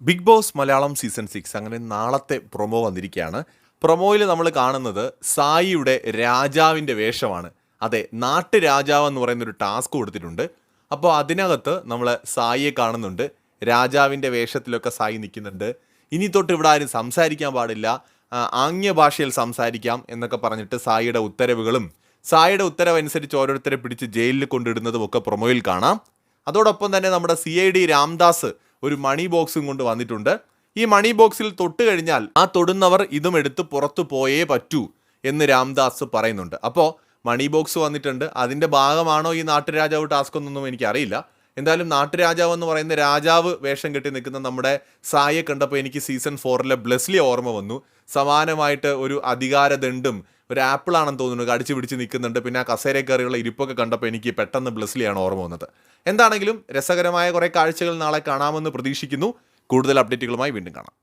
Bigg Boss Malayalam season six. അങ്ങനെ നാളത്തെ promo വന്നിരിക്കുകയാണ്. പ്രൊമോയിൽ നമ്മൾ കാണുന്നത് സായിയുടെ രാജാവിന്റെ വേഷമാണ്. അതെ നാട്ടു രാജാവ് എന്ന് പറയുന്നൊരു ടാസ്ക് കൊടുത്തിട്ടുണ്ട്. അപ്പോൾ അതിനകത്ത് നമ്മൾ സായിയെ കാണുന്നുണ്ട്. രാജാവിന്റെ വേഷത്തിലൊക്കെ സായി നിൽക്കുന്നുണ്ട്. ഇനി തൊട്ട് ഇവിടെ ആരും സംസാരിക്കാൻ പാടില്ല. ആംഗ്യ ഭാഷയിൽ സംസാരിക്കാം എന്നൊക്കെ പറഞ്ഞിട്ട് സായിയുടെ ഉത്തരവുകളും സായിയുടെ ഉത്തരവനുസരിച്ച് ഓരോരുത്തരെ പിടിച്ച് ജയിലിൽ കൊണ്ടിടുന്നതും ഒക്കെ പ്രൊമോയിൽ കാണാം. അതോടൊപ്പം തന്നെ നമ്മുടെ സി ഐ ഡി രാംദാസ് ഒരു മണി ബോക്സും കൊണ്ട് വന്നിട്ടുണ്ട്. ഈ മണി ബോക്സിൽ തൊട്ട് കഴിഞ്ഞാൽ ആ തൊടുന്നവർ ഇതും എടുത്ത് പുറത്തു പോയേ പറ്റൂ എന്ന് രാംദാസ് പറയുന്നുണ്ട്. അപ്പോൾ മണി ബോക്സ് വന്നിട്ടുണ്ട്. അതിന്റെ ഭാഗമാണോ ഈ നാട്ടുരാജാവ് ടാസ്ക് എന്നൊന്നും എനിക്കറിയില്ല. എന്തായാലും നാട്ടുരാജാവ് എന്ന് പറയുന്ന രാജാവ് വേഷം കെട്ടി നിൽക്കുന്ന നമ്മുടെ സായെ കണ്ടപ്പോൾ എനിക്ക് സീസൺ ഫോറിലെ ബ്ലെസ്ലി ഓർമ്മ വന്നു. സമാനമായിട്ട് ഒരു അധികാരദണ്ഡും ഒരു ആപ്പിളാണെന്ന് തോന്നുന്നു കടിച്ചു പിടിച്ച് നിൽക്കുന്നുണ്ട്. പിന്നെ ആ കസേര കയറിയുള്ള ഇരിപ്പൊക്കെ കണ്ടപ്പോൾ എനിക്ക് പെട്ടെന്ന് ബ്ലെസ്ലിയാണ് ഓർമ്മ വന്നത്. എന്താണെങ്കിലും രസകരമായ കുറേ കാഴ്ചകൾ നാളെ കാണാമെന്ന് പ്രതീക്ഷിക്കുന്നു. കൂടുതൽ അപ്ഡേറ്റുകളുമായി വീണ്ടും കാണാം.